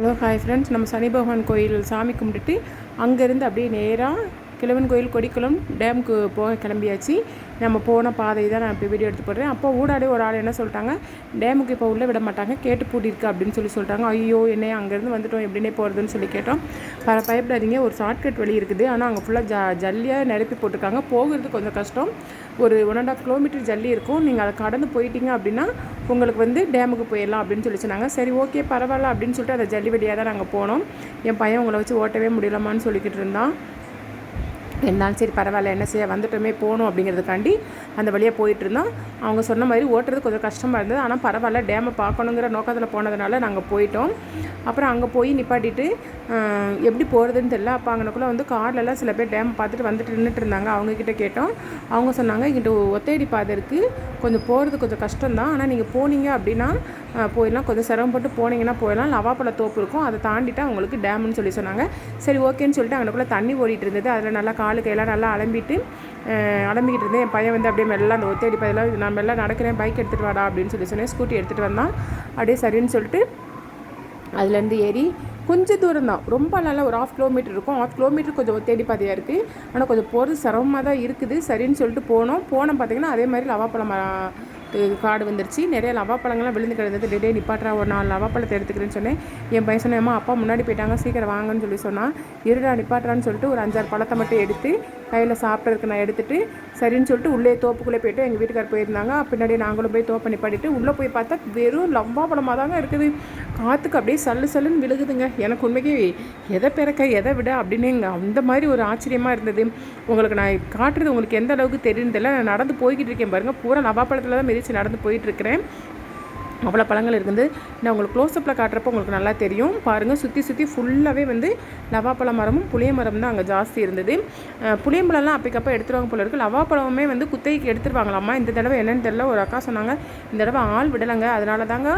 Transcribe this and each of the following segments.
Hello hi friends நம்ம சனி பகவான் கோயில் சாமி கும்பிட்டுட்டு அங்கேருந்து அப்படியே நேராக கிழவன் கோயில் கொடிக்குளம் டேமுக்கு போக கிளம்பியாச்சு. நம்ம போன பாதை தான் நான் இப்போ வீடியோ எடுத்து போடுறேன். அப்போ ஊடாடி ஒரு ஆள் என்ன சொல்லிட்டாங்க டேமுக்கு இப்போ உள்ளே விட மாட்டாங்க கேட்டு பூட்டிருக்கு அப்படின்னு சொல்லி சொல்லிட்டாங்க. ஐயோ என்ன அங்கேருந்து வந்துட்டோம் எப்படின்னே போகிறதுன்னு சொல்லி கேட்டோம். பல பயப்படாதீங்க ஒரு ஷார்ட்கட் வழி இருக்குது. ஆனால் அங்கே ஃபுல்லாக ஜ ஜல்லியாக நிரப்பி போட்டிருக்காங்க. போகிறது கொஞ்சம் கஷ்டம். ஒரு ஒன் அண்ட் ஆஃப் கிலோமீட்டர் ஜல்லி இருக்கும். நீங்கள் அதை கடந்து போயிட்டீங்க அப்படின்னா உங்களுக்கு வந்து டேமுக்கு போயிடலாம் அப்படின்னு சொல்லி சொன்னாங்க. சரி ஓகே பரவாயில்ல அப்படின்னு சொல்லிட்டு அந்த ஜல்லி வழியாக தான் நாங்கள் போனோம். என் பையன் உங்களை வச்சு ஓட்டவே முடியலமான்னு சொல்லிக்கிட்டு இருந்தான். என்னாலும் சரி பரவாயில்ல என்ன செய்ய வந்துட்டோமே போகணும் அப்படிங்கிறதுக்காண்டி அந்த வழியாக போயிட்டு இருந்தோம் அவங்க சொன்ன மாதிரி ஓட்டுறது கொஞ்சம் கஷ்டமாக இருந்தது. ஆனால் பரவாயில்ல டேமை பார்க்கணுங்கிற நோக்கத்தில் போனதுனால நாங்கள் போயிட்டோம். அப்புறம் அங்கே போய் நிப்பாட்டிட்டு எப்படி போகிறதுன்னு தெரியல. அப்போ அங்கனக்குள்ளே வந்து கார்லலாம் சில பேர் டேம் பார்த்துட்டு வந்துட்டு நின்றுட்டு இருந்தாங்க அவங்கக்கிட்ட கேட்டோம். அவங்க சொன்னாங்க இங்கிட்ட ஒத்தையடி பாதை இருக்குது கொஞ்சம் போகிறது கொஞ்சம் கஷ்டம் தான் ஆனால் நீங்கள் போனீங்க அப்படின்னா போயிடலாம். கொஞ்சம் சிரமப்பட்டு போனீங்கன்னா போயிடலாம். லவாப்பழ தோப்பு இருக்கும். அதை தாண்டிட்டு அவங்களுக்கு டேம்னு சொல்லி சொன்னாங்க. சரி ஓகேன்னு சொல்லிட்டு அங்கனக்குள்ளே தண்ணி ஓடிட்டு இருந்தது. அதில் நல்லா காலு கையெல்லாம் நல்லா அலம்பிட்டு அலம்பிக்கிட்டு இருந்தேன். என் பையன் வந்து அப்படியே மெல்ல அந்த ஒத்தடி பதிலாக நான் மெல்ல நடக்கிறேன் பைக் எடுத்துகிட்டு வாடா அப்படின்னு சொல்லி சொன்னேன். ஸ்கூட்டி எடுத்துகிட்டு வந்தான். அப்படியே சரின்னு சொல்லிட்டு அதுலேருந்து ஏறி கொஞ்சம் தூரம் தான். ரொம்ப நல்லா ஒரு ஆஃப் கிலோமீட்டர் இருக்கும். ஆஃப் கிலோமீட்டர் கொஞ்சம் தேடி பாதையாக இருக்குது ஆனால் கொஞ்சம் போகிறது சிரமமாக தான் இருக்குது. சரின்னு சொல்லிட்டு போனோம். போனோம் பார்த்திங்கன்னா அதே மாதிரி லவாப்பழம் காடு வந்துருச்சு. நிறைய லவாப்பழங்கள்லாம் விழுந்து கிடந்தது. டெடே நிப்பாட்டுறா ஒரு நாலு லவாப்பழத்தை எடுத்துக்கிறேன்னு சொன்னேன். என் பையன் சொன்னேன் அப்பா முன்னாடி போயிட்டாங்க சீக்கிரம் வாங்கன்னு சொல்லி சொன்னால் இருடா நிப்பாட்டுறான்னு சொல்லிட்டு ஒரு அஞ்சாறு பழத்தை மட்டும் எடுத்து கையில் சாப்பிட்றதுக்கு நான் எடுத்துகிட்டு சரின்னு சொல்லிட்டு உள்ளே தோப்புக்குள்ளே போய்ட்டு எங்கள் வீட்டுக்கார் போயிருந்தாங்க. பின்னாடி நாங்களும் போய் தோப்பை நிப்பாட்டிட்டு உள்ளே போய் பார்த்தா வெறும் லம்பா பழமாக தாங்க இருக்குது. காற்றுக்கு அப்படியே சல்லு சல்லுன்னு விழுகுதுங்க. எனக்கு உண்மைக்கு எதை பிறக்க எதை விட அப்படின்னு அந்த மாதிரி ஒரு ஆச்சரியமாக இருந்தது. உங்களுக்கு நான் காட்டுறது உங்களுக்கு எந்த அளவுக்கு தெரியும் நான் நடந்து போய்கிட்டு இருக்கேன் பாருங்கள் பூரா நவாப்பழத்தில் தான் வச்சு நடந்து போயிட்டுருக்கிறேன். அவ்வளோ பழங்கள் இருக்குது. நான் உங்களுக்கு க்ளோஸ்அப்பில் காட்டுறப்போ உங்களுக்கு நல்லா தெரியும். பாருங்கள் சுற்றி சுற்றி ஃபுல்லாகவே வந்து லவாப்பழ மரமும் புளிய மரம் தான் அங்கே ஜாஸ்தி இருந்தது. புளியம்பழம்லாம் அப்பக்கப்போ எடுத்துருவாங்க போல இருக்குது லவாப்பழமே வந்து குத்தைக்கு எடுத்துருவாங்களாம்மா இந்த தடவை என்னென்னு தெரியல. ஒரு அக்கா சொன்னாங்க இந்த தடவை ஆள் விடலைங்க. அதனால தாங்க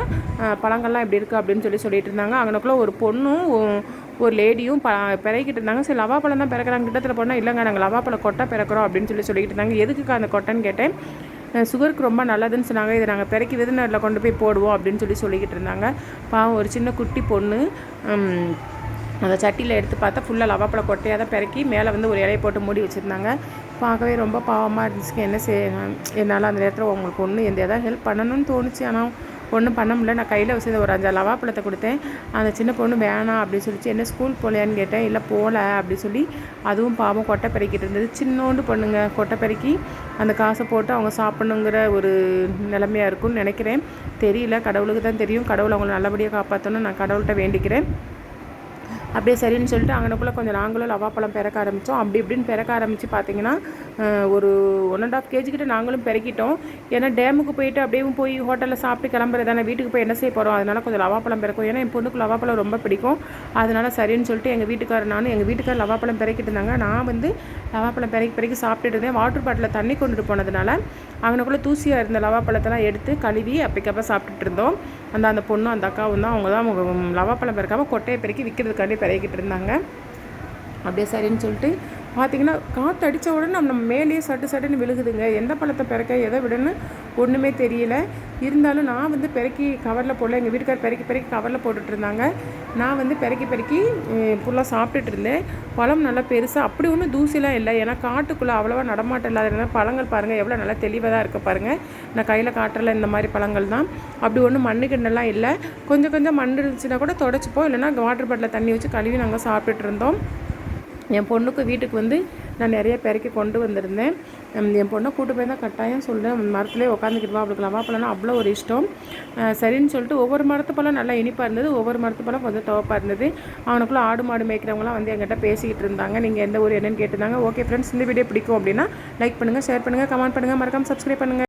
பழங்கள்லாம் இப்படி இருக்குது அப்படின்னு சொல்லி சொல்லிட்டு இருந்தாங்க. அங்கனக்குள்ளே ஒரு பொண்ணும் ஒரு லேடியும் ப பிறக்கிட்டு இருந்தாங்க. சரி லவாப்பழம் தான் பிறக்கிறாங்க. கிட்டத்தில் போனால் இல்லைங்க நாங்கள் லவாப்பழம் கொட்டை பிறக்கிறோம் அப்படின்னு சொல்லி சொல்லிக்கிட்டு இருந்தாங்க. எதுக்குக்கா அந்த கொட்டைன்னு கேட்டேன். சுகருக்கு ரொம்ப நல்லதுன்னு சொன்னாங்க. இதை நாங்கள் பிறக்கி விருந்தினரில் கொண்டு போய் போடுவோம் அப்படின்னு சொல்லி சொல்லிக்கிட்டு இருந்தாங்க. பாவம் ஒரு சின்ன குட்டி பொண்ணு அந்த சட்டியில் எடுத்து பார்த்தா ஃபுல்லாக லவாப்பழ கொட்டையாக தான் பிறக்கி மேலே வந்து ஒரு இலையை போட்டு மூடி வச்சுருந்தாங்க. பார்க்கவே ரொம்ப பாவமாக இருந்துச்சு என்ன செய்ய என்னால் அந்த நேரத்தில் உங்களுக்கு ஒன்று எந்த எதாவது ஹெல்ப் பண்ணணும்னு தோணுச்சு. ஆனால் ஒன்றும் பண்ண முடியல. நான் கையில் வச்சு ஒரு அஞ்சு லவாப்பழத்தை கொடுத்தேன். அந்த சின்ன பொண்ணு வேணாம் அப்படின்னு சொல்லிச்சு. என்ன ஸ்கூல் போகலையான்னு கேட்டேன். இல்லை போகல அப்படின்னு சொல்லி அதுவும் பாவம் கொட்டை பெருக்கிட்டு இருந்தது. சின்னோண்டு பொண்ணுங்க கொட்டை பெருக்கி அந்த காசை போட்டு அவங்க சாப்பிடணுங்கிற ஒரு நிலைமையாக இருக்கும்னு நினைக்கிறேன். தெரியல. கடவுளுக்கு தான் தெரியும். கடவுள் அவங்களை நல்லபடியாக காப்பாற்றணும் நான் கடவுள்கிட்ட வேண்டிக்கிறேன். அப்படியே சரின்னு சொல்லிட்டு அங்கனக்குள்ளே கொஞ்சம் நாங்களும் லவாப்பழம் பிறக்க ஆரம்பித்தோம் அப்படி இப்படின்னு பிறக்க ஆரம்பித்து பார்த்தீங்கன்னா ஒரு ஒன் அண்ட் ஆஃப் கேஜி கிட்ட நாங்களும் பிறக்கிட்டோம் ஏன்னா டேமுக்கு போயிட்டு அப்படியே போய் ஹோட்டலில் சாப்பிட்டு கிளம்புறதானே வீட்டுக்கு போய் என்ன செய்ய போகிறோம் அதனால் கொஞ்சம் லவாப்பழம் பிறக்கும். ஏன்னா என் பொண்ணுக்கு லவாப்பழம் ரொம்ப பிடிக்கும். அதனால் சரின்னு சொல்லிட்டு எங்கள் வீட்டுக்காரர் நானும் எங்கள் வீட்டுக்காரர் லவாப்பழம் பிறக்கிட்டு இருந்தாங்க. நான் வந்து லவாப்பழம் பிறக்கி பிறக்கி சாப்பிட்டுட்டு இருந்தேன். வாட்டர் பாட்டிலில் தண்ணி கொண்டுட்டு போனதுனால அவனுக்குள்ளே தூசியாக இருந்த லவாப்பழத்தெல்லாம் எடுத்து கழுவி அப்பக்கப்போ சாப்பிட்டுட்டு இருந்தோம். அந்த அந்த பொண்ணும் அந்த அக்காவும் தான் அவங்க தான் லவாப்பழம் பிறக்காமல் கொட்டையை பிறக்கி விற்கிறதுக்காண்டி பிறக்கிட்டு இருந்தாங்க. அப்படியே சரின்னு சொல்லிட்டு பார்த்தீங்கன்னா காற்று அடித்த உடனே நம்ம மேலேயே சட்டு சட்டுன்னு விழுகுதுங்க. எந்த பழத்தை பிறக்க எதை விடன்னு ஒன்றுமே தெரியல. இருந்தாலும் நான் வந்து பெருக்கி கவரில் போடல. எங்கள் வீட்டுக்கார் பெருக்கி பெருக்கி கவரில் போட்டுட்ருந்தாங்க நான் வந்து பெருக்கி பெருக்கி ஃபுல்லாக சாப்பிட்டுட்டு இருந்தேன். பழம் நல்லா பெருசாக அப்படி ஒன்றும் தூசிலாம் இல்லை. ஏன்னா காட்டுக்குள்ளே அவ்வளோவா நடமாட்டம் இல்லாத பழங்கள் பாருங்கள் எவ்வளோ நல்லா தெளிவாக தான் இருக்க பாருங்கள் நான் கையில் காட்டுறல இந்த மாதிரி பழங்கள் தான். அப்படி ஒன்றும் மண்ணு கிண்ணெல்லாம் இல்லை. கொஞ்சம் கொஞ்சம் மண் இருந்துச்சுன்னா கூட தொடச்சிப்போம். இல்லைனா வாட்டர் பாட்டில் தண்ணி வச்சு கழுவி நாங்கள் சாப்பிட்டுட்டு இருந்தோம். என் பொண்ணுக்கு வீட்டுக்கு வந்து நான் நிறைய பெருக்கி கொண்டு வந்திருந்தேன். என் பொண்ணை கூட்டு போய் தான் கட்டாயம் சொல்கிறேன் மரத்துலேயே உட்காந்துக்கிட்டு வா அவளுக்கு லவாப்பழம்னா அவ்வளோ ஒரு இஷ்டம். சரின்னு சொல்லிட்டு ஒவ்வொரு மரத்து பழம் நல்லா இனிப்பாக இருந்தது. ஒவ்வொரு மரத்து பழம் கொஞ்சம் துவப்பாக இருந்தது. அவனுக்குள்ளே ஆடு மாடு மேய்க்கிறவங்களாம் வந்து என்கிட்ட பேசிக்கிட்டு இருந்தாங்க. நீங்கள் எந்த ஊர் என்னன்னு கேட்டிருந்தாங்க. ஓகே ஃப்ரெண்ட்ஸ் இந்த வீடியோ பிடிக்கும் அப்படின்னா லைக் பண்ணுங்கள் ஷேர் பண்ணுங்கள் கமெண்ட் பண்ணுங்கள் மறக்காமல் சப்ஸ்கிரைப் பண்ணுங்கள்